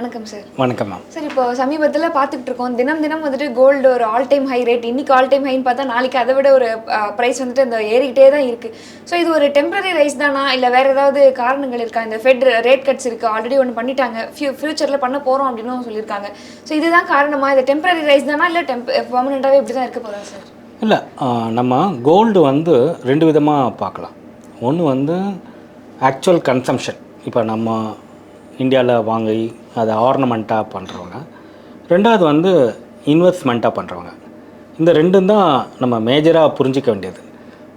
வணக்கம் சார் வணக்கம் ma'am sir இப்போ சமீபத்தில் பார்த்துக்கிட்டு இருக்கோம் தினம் தினம் வந்துட்டு கோல்டு ஒரு ஆல் டைம் ஹை ரேட் இன்னைக்கு ஆல் டைம் ஹைன்னு பார்த்தா நாளைக்கு அதை விட ஒரு ப்ரைஸ் வந்துட்டு அந்த ஏறிக்கிட்டே தான் இருக்குது ஸோ இது ஒரு டெம்பரரி ரைஸ் தானா? இல்லை வேற ஏதாவது காரணங்கள் இருக்கா? இந்த ஃபெட் ரேட் கட்ஸ் இருக்குது ஆல்ரெடி ஒன்று பண்ணிட்டாங்க. ஃபியூ ஃபியூச்சரில் பண்ண போகிறோம் அப்படின்னு சொல்லியிருக்காங்க. ஸோ இதுதான் காரணமா? இது டெம்பரரி ரைஸ் தானா? இல்லை டெம்ப் பர்மனெண்ட்டாகவே இப்படி தான் இருக்க போகிறா சார் இல்லை நம்ம கோல்டு வந்து ரெண்டு விதமாக பார்க்கலாம். ஒன்று வந்து ஆக்சுவல் கன்சம்ஷன் இப்போ நம்ம இந்தியாவில் வாங்கி அதை ஆர்னமெண்ட்டாக பண்ணுறவங்க ரெண்டாவது வந்து இன்வெஸ்ட்மெண்ட்டாக பண்ணுறவங்க இந்த ரெண்டும் தான் நம்ம மேஜராக புரிஞ்சிக்க வேண்டியது.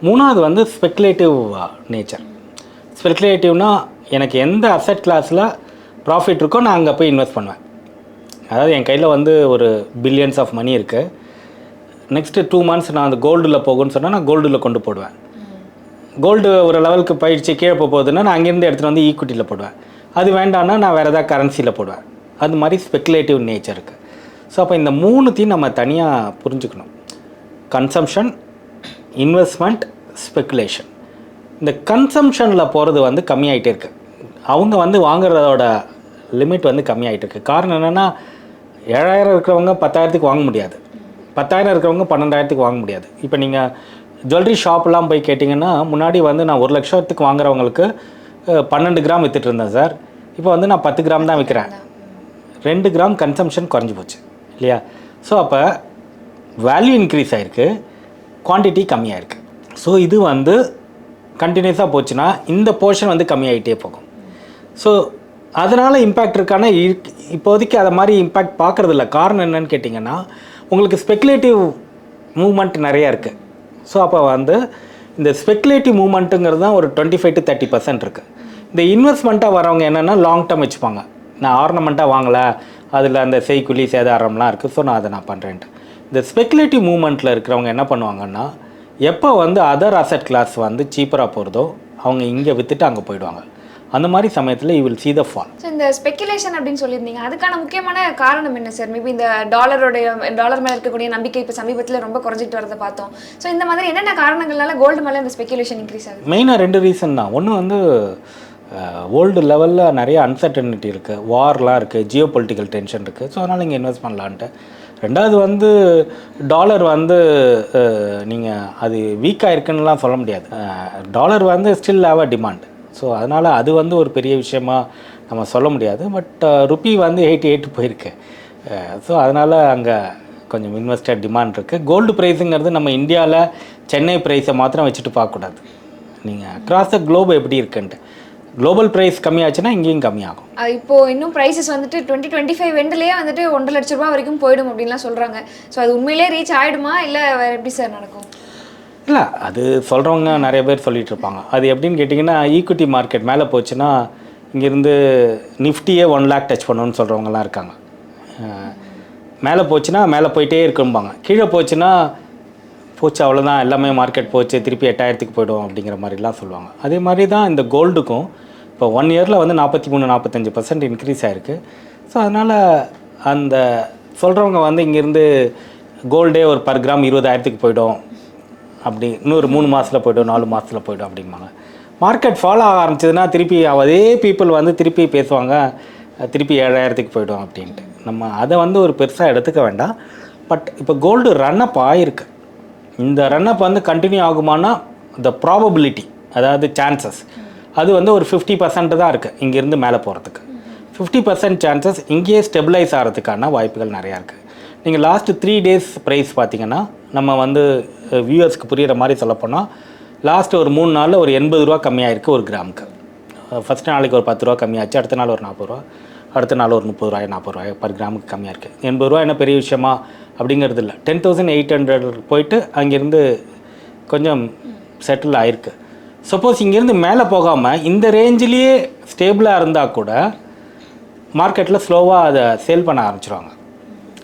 மூணாவது வந்து ஸ்பெக்குலேட்டிவ் நேச்சர் ஸ்பெக்குலேட்டிவ்னால் எனக்கு எந்த அசெட் கிளாஸில் ப்ராஃபிட் இருக்கோ நான் அங்கே போய் இன்வெஸ்ட் பண்ணுவேன். அதாவது என் கையில் வந்து ஒரு பில்லியன்ஸ் ஆஃப் மணி இருக்குது நெக்ஸ்ட்டு டூ மந்த்ஸ் நான் அந்த கோல்டில் போகும்னு சொன்னால் நான் கோல்டில் கொண்டு போடுவேன். கோல்டு ஒரு லெவலுக்கு பயிற்சி கீழே போக போகுதுன்னா நான் அங்கேருந்து எடுத்துகிட்டு வந்து ஈக்குவிட்டியில் போடுவேன். அது வேண்டாம்னா நான் வேறு ஏதாவது கரன்சியில் போடுவேன். அது மாதிரி ஸ்பெக்குலேட்டிவ் நேச்சர் இருக்குது ஸோ அப்போ இந்த மூணுத்தையும் நம்ம தனியாக புரிஞ்சுக்கணும். கன்சம்ஷன் இன்வெஸ்ட்மெண்ட் ஸ்பெக்குலேஷன் இந்த கன்சம்ஷனில் போகிறது வந்து கம்மியாயிட்டே இருக்குது அவங்க வந்து வாங்குறதோட லிமிட் வந்து கம்மியாகிட்டு இருக்குது காரணம் என்னென்னா ஏழாயிரம் இருக்கிறவங்க பத்தாயிரத்துக்கு வாங்க முடியாது. பத்தாயிரம் இருக்கிறவங்க பன்னெண்டாயிரத்துக்கு வாங்க முடியாது. இப்போ நீங்கள் ஜுவல்லரி ஷாப்லாம் போய் கேட்டிங்கன்னா முன்னாடி வந்து நான் ஒரு லட்சத்துக்கு வாங்குறவங்களுக்கு பன்னெண்டு கிராம் வித்துட்டு இருந்தேன் சார். இப்போ வந்து நான் பத்து கிராம் தான் விற்கிறேன் ரெண்டு கிராம் கன்சம்ஷன் குறைஞ்சி போச்சு இல்லையா? ஸோ அப்போ வேல்யூ இன்க்ரீஸ் ஆகிருக்கு குவான்டிட்டி கம்மியாயிருக்கு. ஸோ இது வந்து கண்டினியூஸாக போச்சுன்னா இந்த போர்ஷன் வந்து கம்மியாகிட்டே போகும். ஸோ அதனால் இம்பேக்ட் இருக்கான இருக்கு இப்போதைக்கு அதை மாதிரி இம்பேக்ட் பார்க்குறதில்ல. காரணம் என்னன்னு கேட்டிங்கன்னா உங்களுக்கு ஸ்பெக்குலேட்டிவ் மூவ்மெண்ட் நிறையா இருக்குது ஸோ அப்போ வந்து இந்த ஸ்பெக்குலேட்டிவ் மூமெண்ட்டுங்கிறது தான் ஒரு twenty five to thirty percent இருக்குது இந்த இன்வெஸ்ட்மெண்ட்டாக வரவங்க என்னென்னா லாங் டேர்ம் வச்சுப்பாங்க. நான் ஆர்னமெண்ட்டாக வாங்கலை அதில் அந்த செய்குலி சேதாரம்லாம் இருக்குது ஸோ நான் அதை நான் பண்ணுறேன்ட்டு இந்த ஸ்பெக்குலேட்டிவ் மூமெண்ட்டில் இருக்கிறவங்க என்ன பண்ணுவாங்கன்னா எப்போ வந்து அதர் அசெட் கிளாஸ் வந்து சீப்பராக போகிறதோ அவங்க இங்கே விற்றுட்டு அங்கே போயிடுவாங்க. அந்த மாதிரி சமயத்தில் you will see the fall. So இந்த ஸ்பெக்குலேஷன் அப்படின்னு சொல்லியிருந்தீங்க. அதுக்கான முக்கியமான காரணம் என்ன சார் மேபி இந்த டாலரோடைய டாலர் மேலே இருக்கக்கூடிய நம்பிக்கை இப்போ சமீபத்தில் ரொம்ப குறைஞ்சிட்டு வரதை பார்த்தோம். ஸோ இந்த மாதிரி என்னென்ன காரணங்கள்னால கோல்டு மேலே இந்த ஸ்பெக்குலேஷன் இன்க்ரீஸ் ஆகுது? மெயினாக ரெண்டு ரீசன் தான். ஒன்று வந்து வேர்ல்டு லெவலில் நிறைய அன்சர்டனிட்டி இருக்குது வார்லாம் இருக்குது ஜியோ பொலிட்டிக்கல் டென்ஷன் இருக்குது ஸோ அதனால் இங்கே இன்வெஸ்ட் பண்ணலான்ட்டு. ரெண்டாவது வந்து டாலர் வந்து நீங்கள் அது வீக்காக இருக்குன்னுலாம் சொல்ல முடியாது. டாலர் வந்து still have a demand so அதனால் அது வந்து ஒரு பெரிய விஷயமா நம்ம சொல்ல முடியாது. பட் ருப்பி uh, வந்து எயிட்டி எயிட் போயிருக்கு uh, ஸோ அதனால் அங்கே கொஞ்சம் இன்வெஸ்டர் டிமாண்ட் இருக்குது கோல்டு ப்ரைஸுங்கிறது நம்ம இந்தியாவில் சென்னை ப்ரைஸை மாத்திரம் வச்சுட்டு பார்க்கக்கூடாது. நீங்கள் அக்ராஸ் த குளோப் எப்படி இருக்குன்ட்டு. குளோபல் ப்ரைஸ் கம்மியாச்சுன்னா இங்கேயும் கம்மியாகும். அது இப்போ இன்னும் ப்ரைஸஸ் வந்துட்டு டுவெண்ட்டி டுவெண்ட்டி ஃபைவ் வெண்டிலேயே வந்துட்டு ஒன்றரை லட்ச ரூபா வரைக்கும் போயிடும் அப்படின்லாம் சொல்கிறாங்க ஸோ அது உண்மையிலே ரீச் ஆயிடுமா? இல்லை வேறு எப்படி சார் நடக்கும்? இல்லை அது சொல்கிறவங்க நிறைய பேர் சொல்லிகிட்டு இருப்பாங்க அது எப்படின்னு கேட்டிங்கன்னா ஈக்விட்டி மார்க்கெட் மேலே போச்சுன்னா இங்கேருந்து நிஃப்டியே ஒன் லேக் டச் பண்ணணும்னு சொல்கிறவங்கலாம் இருக்காங்க. மேலே போச்சுன்னா மேலே போயிட்டே இருக்கும்பாங்க. கீழே போச்சுன்னா போச்சு அவ்வளோதான் எல்லாமே மார்க்கெட் போச்சு திருப்பி எட்டாயிரத்துக்கு போய்டும் அப்படிங்கிற மாதிரிலாம் சொல்லுவாங்க. அதே மாதிரி தான் இந்த கோல்டுக்கும் இப்போ ஒன் இயரில் வந்து நாற்பத்தி மூணு நாற்பத்தஞ்சு பர்சன்ட் இன்க்ரீஸ் ஆகிருக்கு ஸோ அதனால் அந்த சொல்கிறவங்க வந்து இங்கேருந்து கோல்டே ஒரு பர் கிராம் இருபதாயிரத்துக்கு போயிடும். அப்படி இன்னொரு மூணு மாதத்தில் போய்டும் நாலு மாதத்தில் போய்டும் அப்படிம்பாங்க. மார்க்கெட் ஃபாலோ ஆக ஆரம்பிச்சதுன்னா திருப்பி அதே பீப்புள் வந்து திருப்பி பேசுவாங்க திருப்பி ஏழாயிரத்துக்கு போய்டும் அப்படின்ட்டு. நம்ம அதை வந்து ஒரு பெருசாக எடுத்துக்க வேண்டாம். பட் இப்போ கோல்டு ரன்னப் ஆகிருக்கு இந்த ரன்னப் வந்து கண்டினியூ ஆகுமானா த ப்ராபபிலிட்டி அதாவது சான்சஸ் அது வந்து ஒரு ஃபிஃப்டி பர்சன்ட் தான் இருக்குது இங்கேருந்து மேலே போகிறதுக்கு ஃபிஃப்டி பர்சன்ட் சான்சஸ் இங்கேயே ஸ்டெபிளைஸ் ஆகிறதுக்கான வாய்ப்புகள் நிறையா இருக்குது நீங்கள் லாஸ்ட்டு த்ரீ டேஸ் ப்ரைஸ் பார்த்தீங்கன்னா நம்ம வந்து வியூவர்ஸ்க்கு புரிகிற மாதிரி சொல்லப்போனால் லாஸ்ட் ஒரு மூணு நாளில் ஒரு எண்பது ரூபா கம்மியாயிருக்கு ஒரு கிராமுக்கு. ஃபஸ்ட் நாளைக்கு ஒரு பத்து ரூபா கம்மியாச்சு அடுத்த நாள் ஒரு நாற்பது ரூபா அடுத்த நாள் ஒரு முப்பது ரூபாய் நாற்பது ரூபாய் பர் கிராமுக்கு கம்மியாக இருக்குது எண்பது ரூபா என்ன பெரிய விஷயமா? அப்படிங்கிறது இல்லை. டென் தௌசண்ட் எயிட் ஹண்ட்ரட் போயிட்டு அங்கேருந்து கொஞ்சம் செட்டில் ஆயிருக்கு. சப்போஸ் இங்கேருந்து மேலே போகாமல் இந்த ரேஞ்சிலேயே ஸ்டேபிளாக இருந்தால் கூட மார்க்கெட்டில் ஸ்லோவாக அதை சேல் பண்ண ஆரம்பிச்சிருவாங்க.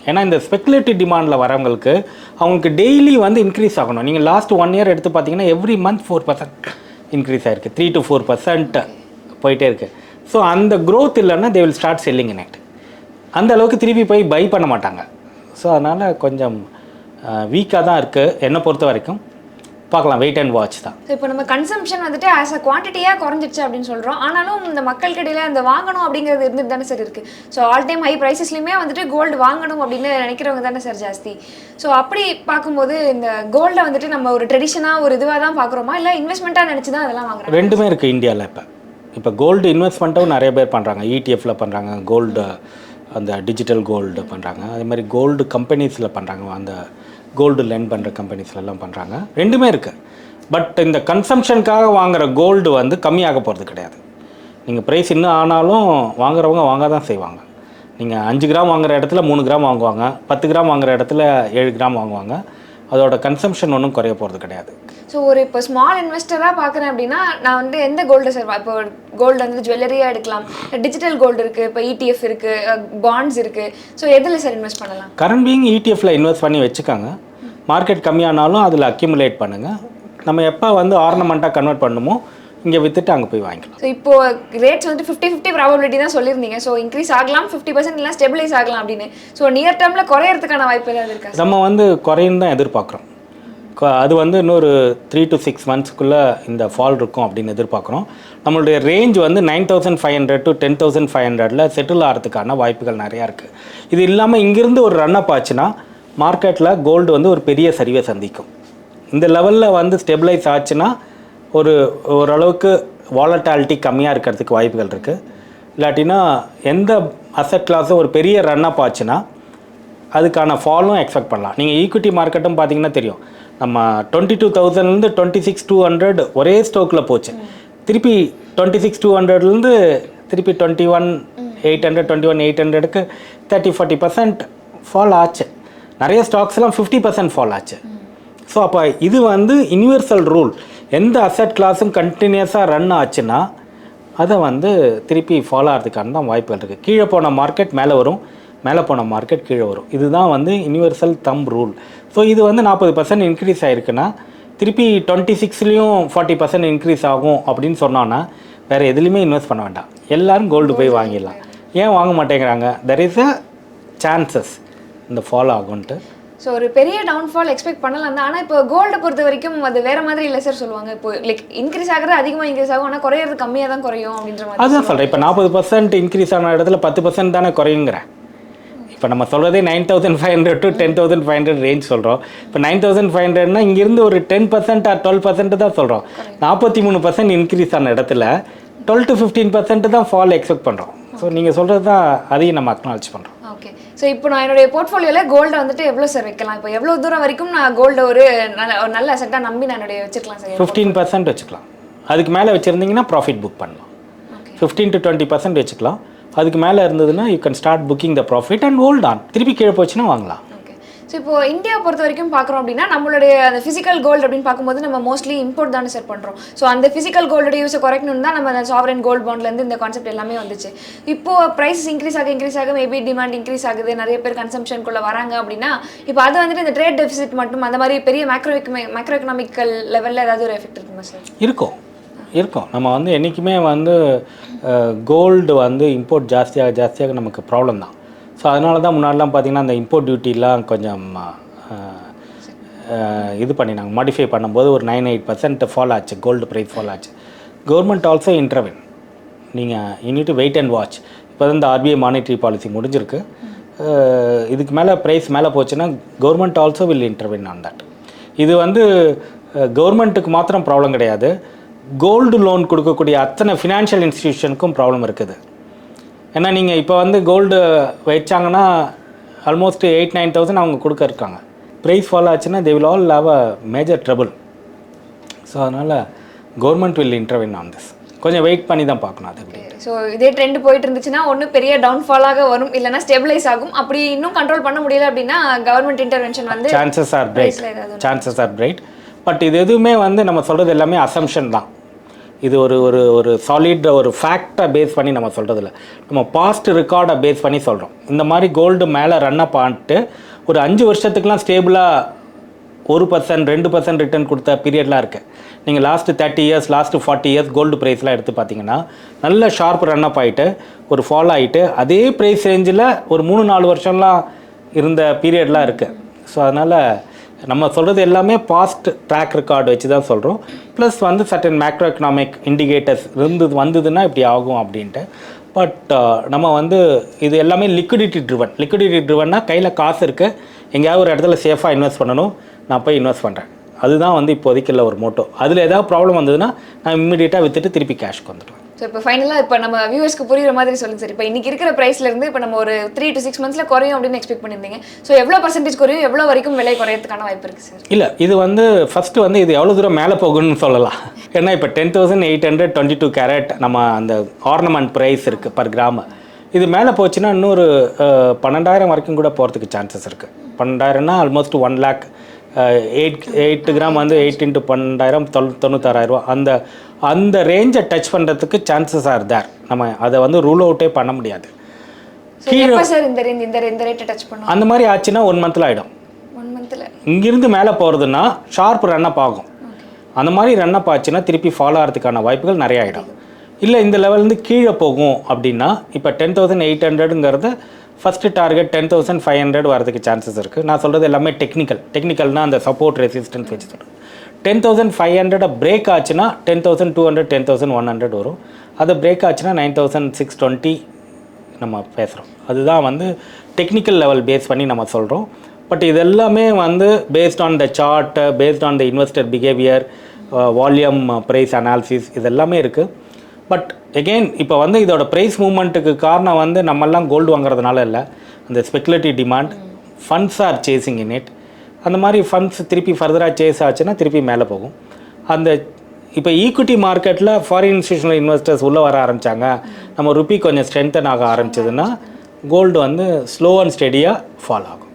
ஏன்னா இந்த ஸ்பெக்குலேட்டிவ் டிமாண்டில் வரவங்களுக்கு அவங்களுக்கு டெய்லி வந்து இன்க்ரீஸ் ஆகணும். நீங்கள் லாஸ்ட் ஒன் இயர் எடுத்து பார்த்தீங்கன்னா every month four percent increase ஆயிருக்கு. த்ரீ டு ஃபோர் பர்சன்ட் போயிட்டே இருக்குது ஸோ அந்த க்ரோத் இல்லைன்னா they will start selling in it அந்த அளவுக்கு திருப்பி போய் பை பண்ண மாட்டாங்க. ஸோ அதனால் கொஞ்சம் வீக்காக தான் இருக்குது என்னை பொறுத்த வரைக்கும். பார்க்கலாம் வெயிட் அண்ட் வாட்ச் தான். இப்போ நம்ம கன்சம்ஷன் வந்துட்டு ஆஸ் அ குவான்டிட்டியாக குறைஞ்சிருச்சு அப்படின்னு சொல்கிறோம் ஆனாலும் இந்த மக்களுக்கிடையில அந்த வாங்கணும் அப்படிங்கிறது இருந்துட்டு தானே சார் இருக்குது ஸோ ஆல் டைம் ஹை ப்ரைஸஸ்லையுமே வந்துட்டு கோல்டு வாங்கணும் அப்படின்னு நினைக்கிறவங்க தானே சார் ஜாஸ்தி. ஸோ அப்படி பார்க்கும்போது இந்த கோல்டை வந்துட்டு நம்ம ஒரு ட்ரெடிஷனாக ஒரு இதுவாக தான் பார்க்குறோமா? இல்லை இன்வெஸ்ட்மெண்ட்டாக நினச்சி தான் அதெல்லாம் வாங்குறோம் ரெண்டுமே இருக்குது இந்தியாவில் இப்போ. இப்போ கோல்டு இன்வெஸ்ட்மெண்ட்டும் நிறைய பேர் பண்ணுறாங்க இடிஎஃப்ல பண்ணுறாங்க கோல்டு அந்த டிஜிட்டல் கோல்டு பண்ணுறாங்க அதே மாதிரி கோல்டு கம்பெனிஸில் பண்ணுறாங்க அந்த கோல்டு லெண்ட் பண்ணுற கம்பெனிஸ்லாம் பண்ணுறாங்க ரெண்டுமே இருக்குது பட் இந்த கன்சம்ஷனுக்காக வாங்குற கோல்டு வந்து கம்மியாக போகிறது கிடையாது. நீங்கள் ப்ரைஸ் இன்னும் ஆனாலும் வாங்குறவங்க வாங்க தான் செய்வாங்க. நீங்கள் அஞ்சு கிராம் வாங்குகிற இடத்துல மூணு கிராம் வாங்குவாங்க. பத்து கிராம் வாங்குகிற இடத்துல ஏழு கிராம் வாங்குவாங்க. அதோட கன்சம்ஷன் ஒன்றும் குறைய போகிறது கிடையாது. ஸோ ஒரு இப்போ ஸ்மால் இன்வெஸ்டராக பார்க்குறேன் அப்படின்னா நான் வந்து எந்த கோல்டு சார் இப்போ கோல்டு வந்து ஜுவல்லரியாக எடுக்கலாம். டிஜிட்டல் கோல்டு இருக்குது இப்போ இடிஎஃப் இருக்குது பாண்ட்ஸ் இருக்குது ஸோ எதில் சார் இன்வெஸ்ட் பண்ணலாம்? கரண்ட் பீயிங் இடிஎஃப்ல இன்வெஸ்ட் பண்ணி வச்சுக்காங்க. மார்க்கெட் கம்மியானாலும் அதில் அக்யூமுலேட் பண்ணுங்கள் நம்ம எப்போ வந்து ஆர்னமெண்ட்டாக கன்வெர்ட் பண்ணுமோ இங்கே விற்றுட்டு அங்கே போய் வாங்கிக்கலாம். ஸோ இப்போ ரேட்ஸ் வந்து ஃபிஃப்டி ஃபிஃப்டி ப்ராபபிலிட்டி தான் சொல்லியிருந்தீங்க. ஸோ இன்க்ரீஸ் ஆகலாம் ஃபிஃப்டி பர்சன்ட் இல்லை ஸ்டெபிளைஸ் ஆகலாம் அப்படின்னு. ஸோ நியர் டேர்மில் குறையறதுக்கான வாய்ப்பு ஏதாவது இருக்கா நம்ம வந்து குறையும் தான் எதிர்பார்க்குறோம். அது வந்து இன்னொரு த்ரீ டு சிக்ஸ் மந்த்ஸ்க்குள்ளே இந்த ஃபால் இருக்கும் அப்படின்னு எதிர்பார்க்குறோம். நம்மளுடைய ரேஞ்ச் வந்து nine thousand five hundred to ten thousand five ஹண்ட்ரடில் செட்டில் ஆகிறதுக்கான வாய்ப்புகள் நிறையா இருக்குது இது இல்லாமல் இங்கிருந்து ஒரு ரன் அப் ஆச்சுன்னா மார்க்கெட்டில் கோல்டு வந்து ஒரு பெரிய சரிவை சந்திக்கும். இந்த லெவலில் வந்து ஸ்டெபிளைஸ் ஆச்சுன்னா ஒரு ஓரளவுக்கு வாலட்டாலிட்டி கம்மியாக இருக்கிறதுக்கு வாய்ப்புகள் இருக்குது இல்லாட்டினா எந்த அசட் கிளாஸும் ஒரு பெரிய ரன் அப் ஆச்சுன்னா அதுக்கான ஃபாலும் எக்ஸ்பெக்ட் பண்ணலாம். நீங்கள் ஈக்விட்டி மார்க்கெட்டும் பார்த்தீங்கன்னா தெரியும். நம்ம டுவெண்ட்டி டூ தௌசண்ட்லேருந்து டுவெண்ட்டி சிக்ஸ் டூ ஹண்ட்ரட் ஒரே ஸ்டோக்கில் போச்சு. திருப்பி டுவெண்ட்டி சிக்ஸ் டூ ஹண்ட்ரட்லேருந்து திருப்பி twenty one eight hundred twenty one eight ஹண்ட்ரடுக்கு தேர்ட்டி ஃபார்ட்டி பர்சன்ட் ஃபால் ஆச்சு. நிறைய ஸ்டாக்ஸ்லாம் ஃபிஃப்டி பர்சன்ட் ஃபால் ஆச்சு. ஸோ அப்போ இது வந்து யுனிவர்சல் ரூல் எந்த அசட் கிளாஸும் கண்டினியூஸாக ரன் ஆச்சுன்னா அதை வந்து திருப்பி ஃபாலோ ஆகிறதுக்கான தான் வாய்ப்புகள் இருக்குது கீழே போன மார்க்கெட் மேலே வரும் மேலே போன மார்க்கெட் கீழே வரும். இதுதான் வந்து யுனிவர்சல் தம் ரூல் ஸோ இது வந்து நாற்பது பர்சன்ட் இன்க்ரீஸ் ஆயிருக்குன்னா திருப்பி டுவெண்ட்டி சிக்ஸ்லேயும் ஃபார்ட்டி பர்சன்ட் இன்க்ரீஸ் ஆகும் அப்படின்னு சொன்னோன்னா வேறு எதுலேயுமே இன்வெஸ்ட் பண்ண வேண்டாம். எல்லாரும் கோல்டு போய் வாங்கிடலாம். ஏன் வாங்க மாட்டேங்கிறாங்க? தெர் இஸ் அ சான்சஸ் இந்த ஃபாலோ ஆகும்ன்ட்டு. ஸோ ஒரு பெரிய டவுன்ஃபால் எக்ஸ்பெக்ட் பண்ணலாம் தான். ஆனால் இப்போ கோல்டை பொறுத்த வரைக்கும் அது வேற மாதிரி இல்லை சார் சொல்லுவாங்க. இப்போ லைக் இன்க்ரீஸ் ஆகிறது அதிகமாக இன்க்ரீஸ் ஆகும். ஆனால் குறையிறது கம்மியாக தான் குறையும் அப்படின்ற மாதிரி அதுதான் சொல்கிறேன் இப்போ நாற்பது பர்சன்ட் இன்க்ரீஸ் ஆன இடத்துல பத்து பர்சன்ட் தானே குறையுங்கிறேன் இப்போ நம்ம சொல்கிறதே nine thousand five hundred to ten thousand five hundred range சொல்கிறோம் இப்போ நைன் தௌசண்ட் ஃபைவ் ஹண்ட்ரட்னா இங்கேருந்து ஒரு ten percent or twelve percent தான் சொல்கிறோம் நாற்பத்தி மூணு பர்சன்ட் இன்க்ரீஸ் ஆன இடத்துல டுவெல் டு ஃபிஃப்டீன் பர்சன்ட் தான் ஃபால் எக்ஸ்பெக்ட் பண்ணுறோம் ஸோ நீங்கள் சொல்கிறது தான் அதையும் நம்ம அக்னாலஜ் பண்ணுறோம் ஓகே ஸோ இப்போ நான் என்னுடைய போர்ட்ஃபோலியோவில் கோல்டை வந்துட்டு எவ்வளோ சார் வைக்கலாம்? இப்போ எவ்வளோ தூரம் வரைக்கும் நான் கோல்டை ஒரு நல்ல ஒரு நல்ல அசெட்டாக நம்பி நான் என்னுடைய வச்சுக்கலாம் சார் ஃபிஃப்டீன் பர்சன்ட் வச்சுக்கலாம். அதுக்கு மேலே வச்சுருந்தீங்கன்னா ப்ராஃபிட் புக் பண்ணலாம். ஃபிஃப்டீன் டு டுவெண்ட்டி பர்சன்ட் வச்சுக்கலாம். அதுக்கு மேலே இருந்ததுன்னா you can start booking the profit and hold on திருப்பி கீழே போச்சுன்னா வாங்கலாம். ஸோ இப்போ இந்தியா பொறுத்த வரைக்கும் பார்க்குறோம் அப்படின்னா நம்மளுடைய அந்த ஃபிசிக்கல் கோல்டு அப்படின்னு பார்க்கும்போது நம்ம மோஸ்ட்லி இம்போர்ட் தானே சார் பண்ணுறோம் ஸோ அந்த ஃபிசிக்கல் கோல்டோட யூஸை குறைக்கணும் தான் நம்ம அந்த சாவரன் கோல்ட் பாண்ட்லேருந்து இந்த கான்செப்ட் எல்லாமே வந்துச்சு. இப்போ ப்ரைஸ் இன்க்ரீஸ் ஆக இன்க்ரீஸ் ஆக மேபி டிமாண்ட் இன்க்ரீஸ் ஆகுது நிறைய பேர் கன்சம்ஷனுக்குள்ளே வராங்க அப்படின்னா இப்போ அது வந்துட்டு இந்த ட்ரேட் டெபிசிட் மட்டும் அந்த மாதிரி பெரிய மேக்ரோ மேக்ரோ எக்கனாமிக்கல் லெவலில் ஏதாவது ஒரு எஃபெக்ட் இருக்குமா சார் இருக்கும். இருக்கும். நம்ம வந்து என்றைக்குமே வந்து கோல்டு வந்து இம்போர்ட் ஜாஸ்தியாக ஜாஸ்தியாக நமக்கு ப்ராப்ளம் தான். ஸோ அதனால தான் முன்னாடிலாம் பார்த்தீங்கன்னா அந்த இம்போர்ட் டியூட்டிலாம் கொஞ்சம் இது பண்ணி இது பண்ணினாங்க. மாடிஃபை பண்ணும்போது ஒரு நைன் எயிட் பர்சன்ட் ஃபால் ஆச்சு. கோல்டு ப்ரைஸ் ஃபால் ஆச்சு. கவர்மெண்ட் ஆல்சோ இன்டர்வென் நீங்கள் you need wait and watch இப்போ தான் இந்த ஆர்பிஐ மானிட்டரி பாலிசி முடிஞ்சிருக்கு. இதுக்கு மேலே ப்ரைஸ் மேலே போச்சுன்னா government also will intervene on that இது வந்து கவர்மெண்ட்டுக்கு மாத்திரம் ப்ராப்ளம் கிடையாது. கோல்டு லோன் கொடுக்கக்கூடிய அத்தனை ஃபினான்ஷியல் இன்ஸ்டிடியூஷனுக்கும் ப்ராப்ளம் இருக்குது. ஏன்னா நீங்கள் இப்போ வந்து கோல்டு வச்சாங்கன்னா ஆல்மோஸ்ட் எயிட் நைன் தௌசண்ட் அவங்க கொடுக்க இருக்காங்க. ப்ரைஸ் ஃபாலோ ஆச்சுன்னா they will all have a major trouble so அதனால் government will intervene on this கொஞ்சம் வெயிட் பண்ணி தான் பார்க்கணும் அது ஸோ இதே ட்ரெண்ட் போயிட்டு இருந்துச்சுன்னா ஒன்று பெரிய டவுன்ஃபாலாக வரும் இல்லைன்னா ஸ்டெபிளைஸ் ஆகும். அப்படி இன்னும் கண்ட்ரோல் பண்ண முடியல அப்படின்னா கவர்மெண்ட் இன்டர்வென்ஷன் வந்து chances are bright chances are bright but இது எதுவுமே வந்து நம்ம சொல்கிறது எல்லாமே அசம்ஷன் தான். இது ஒரு ஒரு ஒரு சாலிட் ஒரு ஃபேக்டை பேஸ் பண்ணி நம்ம சொல்கிறதில்ல நம்ம பாஸ்ட் ரெக்கார்டை பேஸ் பண்ணி சொல்கிறோம் இந்த மாதிரி கோல்டு மேலே ரன் அப் ஆன்ட்டு ஒரு அஞ்சு வருஷத்துக்குலாம் ஸ்டேபிளாக ஒரு பர்சன்ட் ரெண்டு பர்சன்ட் ரிட்டர்ன் கொடுத்த பீரியட்லாம் இருக்குது நீங்கள் last thirty years last forty years gold ப்ரைஸ்லாம் எடுத்து பார்த்தீங்கன்னா நல்ல ஷார்ப் ரன் அப் ஆகிட்டு ஒரு ஃபாலோ ஆகிட்டு அதே ப்ரைஸ் ரேஞ்சில் ஒரு மூணு நாலு வருஷம்லாம் இருந்த பீரியட்லாம் இருக்குது ஸோ அதனால் நம்ம சொல்கிறது எல்லாமே பாஸ்ட் ட்ராக் ரெக்கார்டு வச்சு தான் சொல்கிறோம் ப்ளஸ் வந்து சர்டன் மேக்ரோ எக்கனாமிக் இண்டிகேட்டர்ஸ் இருந்து வந்ததுன்னா இப்படி ஆகும் அப்படின்ட்டு. பட் uh, நம்ம வந்து இது எல்லாமே லிக்விடிட்டி ட்ரிவன் லிக்விடிட்டி ட்ரிவன்னா கையில் காசு இருக்குது எங்கேயாவது ஒரு இடத்துல சேஃபாக இன்வெஸ்ட் பண்ணணும். நான் போய் இன்வெஸ்ட் பண்ணுறேன் அதுதான் வந்து இப்போதைக்கு இல்லை ஒரு மோட்டோ அதில் ஏதாவது ப்ராப்ளம் வந்ததுன்னா நான் இம்மிடியேட்டாக விற்றுட்டு திருப்பி கேஷ்க்கு வந்துடுவேன். ஸோ இப்போ ஃபைனலாக இப்போ நம்ம வியூவர்ஸ்க்கு புரியுற மாதிரி சொல்லுங்க சார் இப்போ இன்னைக்கு இருக்கிற ப்ரைஸ்லேருந்து இப்போ நம்ம ஒரு த்ரீ டு சிக்ஸ் மந்த்ஸில் குறையும் அப்படின்னு எக்ஸ்பெக்ட் பண்ணியிருந்தீங்க. ஸோ எவ்வளோ பர்சன்டேஜ் குறையும் எவ்வளோ வரைக்கும் விலை குறையறதுக்கான வாய்ப்பு இருக்குது சார் இல்லை இது வந்து ஃபஸ்ட்டு வந்து இது எவ்வளோ தூரம் மேலே போகும்னு சொல்லலாம். ஏன்னா இப்போ ten thousand eight hundred twenty two carat நம்ம அந்த ஆர்னமெண்ட் ப்ரைஸ் இருக்குது பர் கிராம் இது மேலே போச்சுன்னா இன்னொரு பன்னெண்டாயிரம் வரைக்கும் கூட போகிறதுக்கு சான்சஸ் இருக்குது பன்னெண்டாயிரம்னா almost one lakh eight eight gram வந்து எயிட் இன்ட்டு பன்னெண்டாயிரம் தொள் தொண்ணூத்தாறாயிரரூவா அந்த அந்த ரேஞ்சை டச் பண்ணுறதுக்கு சான்சஸ் ஆர் தேர் நம்ம அதை வந்து ரூல் அவுட்டே பண்ண முடியாது. அந்த மாதிரி ஆச்சுன்னா ஒன் மந்தில் ஆகிடும் மந்த்தில் இங்கிருந்து மேலே போகிறதுனா ஷார்ப் ரன்னப் ஆகும். அந்த மாதிரி ரன்னப் ஆச்சுன்னா திருப்பி ஃபாலோ ஆகிறதுக்கான வாய்ப்புகள் நிறைய ஆகிடும் இல்லை இந்த லெவல்லேருந்து கீழே போகும் அப்படின்னா இப்போ ten thousand eight ஹண்ட்ரடுங்கிறது first target ten thousand five hundred வரதுக்கு சான்சஸ் இருக்குது நான் சொல்கிறது எல்லாமே டெக்னிக்கல் டெக்னிக்கல்னால் அந்த சப்போர்ட் ரெசிஸ்டன்ஸ் வச்சு சொல்கிறேன் ten thousand five hundred break ஆச்சுன்னா ten thousand two hundred ten thousand one hundred வரும். அதை பிரேக் ஆச்சுன்னா நைன் தௌசண்ட் சிக்ஸ் டுவெண்ட்டி நம்ம பேசுகிறோம் அதுதான் வந்து டெக்னிக்கல் லெவல் பேஸ் பண்ணி நம்ம சொல்கிறோம் பட் இது எல்லாமே வந்து based on the chart based on the investor behaviour volume price analysis இது எல்லாமே இருக்குது பட் எகெயின் இப்போ வந்து இதோட ப்ரைஸ் மூமெண்ட்டுக்கு காரணம் வந்து நம்மெல்லாம் கோல்டு வாங்குறதுனால இல்லை. அந்த speculative demand funds are chasing in it அந்த மாதிரி ஃபண்ட்ஸ் திருப்பி ஃபர்தராக சேஸ் ஆச்சுன்னா திருப்பி மேலே போகும். அந்த இப்போ ஈக்விட்டி மார்க்கெட்டில் ஃபாரின் இன்ஸ்டியூஷனல் இன்வெஸ்டர்ஸ் உள்ளே வர ஆரம்பித்தாங்க நம்ம ருப்பி கொஞ்சம் ஸ்ட்ரென்தன் ஆக ஆரம்பிச்சதுன்னா கோல்டு வந்து ஸ்லோ அண்ட் ஸ்டெடியாக ஃபால் ஆகும்.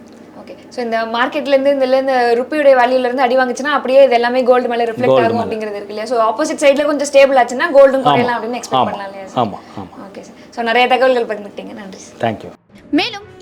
ஓகே ஸோ இந்த மார்க்கெட்லேருந்து இந்த இந்த ருப்பியோடைய வேல்யூலேருந்து அடி வாங்குச்சுன்னா அப்படியே இது எல்லாமே கோல்டு மேலே ரிஃப்ளெக்ட் ஆகும் அப்படிங்கிறது இருக்கு இல்லையா? ஸோ ஆப்போசிட் சைடில் கொஞ்சம் ஸ்டேபிள் ஆச்சுன்னா கோல்டும் குறையலாம் அப்படின்னு எக்ஸ்பெக்ட் பண்ணலாம் இல்லையா? ஆமாம் ஓகே சார் ஸோ நிறைய தகவல்கள் பகிர்ந்துக்கிட்டீங்க. நன்றி தேங்க்யூ மேலும்